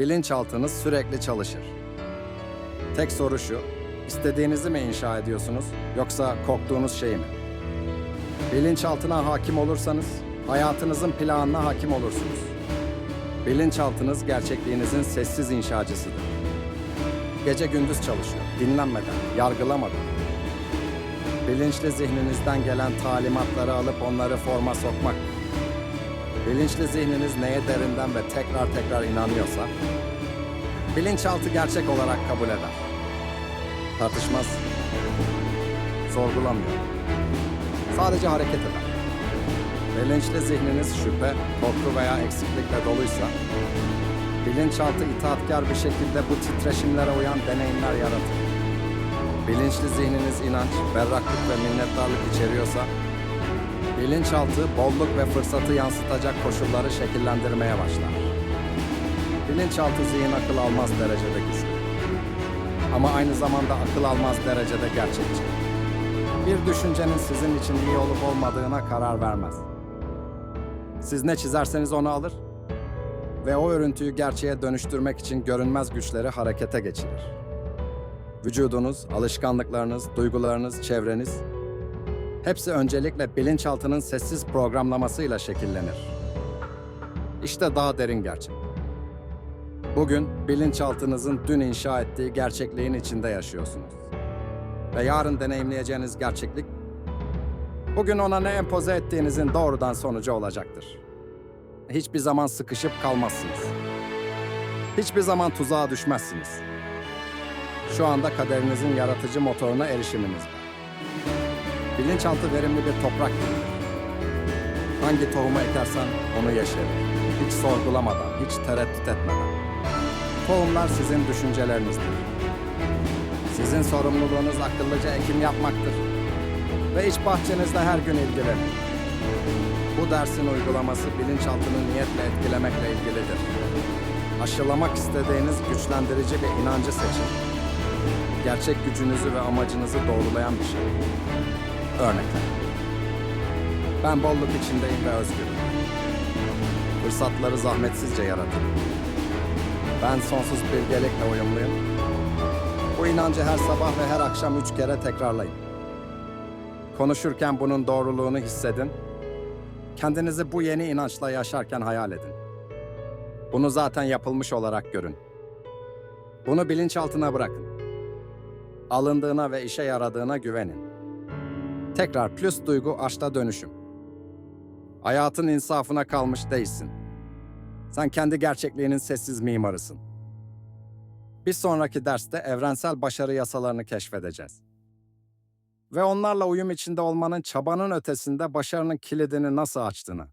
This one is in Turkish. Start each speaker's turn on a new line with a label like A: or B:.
A: Bilinçaltınız sürekli çalışır. Tek soru şu, istediğinizi mi inşa ediyorsunuz yoksa korktuğunuz şeyi mi? Bilinçaltına hakim olursanız hayatınızın planına hakim olursunuz. Bilinçaltınız gerçekliğinizin sessiz inşacısıdır. Gece gündüz çalışıyor, dinlenmeden, yargılamadan. Bilinçli zihninizden gelen talimatları alıp onları forma sokmak. Bilinçli zihniniz neye derinden ve tekrar tekrar inanıyorsa, bilinçaltı gerçek olarak kabul eder. Tartışmaz, sorgulamıyor. Sadece hareket eder. Bilinçli zihniniz şüphe, korku veya eksiklikle doluysa, bilinçaltı itaatkar bir şekilde bu titreşimlere uyan deneyimler yaratır. Bilinçli zihniniz inanç, berraklık ve minnettarlık içeriyorsa, bilinçaltı bolluk ve fırsatı yansıtacak koşulları şekillendirmeye başlar. Bilinçaltı zihin akıl almaz derecede güçlü. Ama aynı zamanda akıl almaz derecede gerçekçi. Bir düşüncenin sizin için iyi olup olmadığına karar vermez. Siz ne çizerseniz onu alır ve o örüntüyü gerçeğe dönüştürmek için görünmez güçleri harekete geçirir. Vücudunuz, alışkanlıklarınız, duygularınız, çevreniz hepsi öncelikle bilinçaltının sessiz programlamasıyla şekillenir. İşte daha derin gerçek. Bugün bilinçaltınızın dün inşa ettiği gerçekliğin içinde yaşıyorsunuz. Ve yarın deneyimleyeceğiniz gerçeklik bugün ona ne empoze ettiğinizin doğrudan sonucu olacaktır. Hiçbir zaman sıkışıp kalmazsınız. Hiçbir zaman tuzağa düşmezsiniz. Şu anda kaderinizin yaratıcı motoruna erişiminiz var. Bilinçaltı verimli bir toprak gibidir. Hangi tohumu ekersen onu yeşerir. Hiç sorgulamadan, hiç tereddüt etmeden. Tohumlar sizin düşüncelerinizdir. Sizin sorumluluğunuz akıllıca ekim yapmaktır. Ve iç bahçenizde her gün ilgilenin. Bu dersin uygulaması bilinçaltını niyetle etkilemekle ilgilidir. Aşılamak istediğiniz güçlendirici bir inancı seçin. Gerçek gücünüzü ve amacınızı doğrulayan bir şey. Örnekler. Ben bolluk içindeyim ve özgürüm. Fırsatları zahmetsizce yaratırım. Ben sonsuz bilgelikle uyumluyum. Bu inancı her sabah ve her akşam üç kere tekrarlayın. Konuşurken bunun doğruluğunu hissedin. Kendinizi bu yeni inançla yaşarken hayal edin. Bunu zaten yapılmış olarak görün. Bunu bilinçaltına bırakın. Alındığına ve işe yaradığına güvenin. Tekrar plus duygu aşta dönüşüm. Hayatın insafına kalmış değilsin. Sen kendi gerçekliğinin sessiz mimarısın. Bir sonraki derste evrensel başarı yasalarını keşfedeceğiz. Ve onlarla uyum içinde olmanın çabanın ötesinde başarının kilidini nasıl açtığını.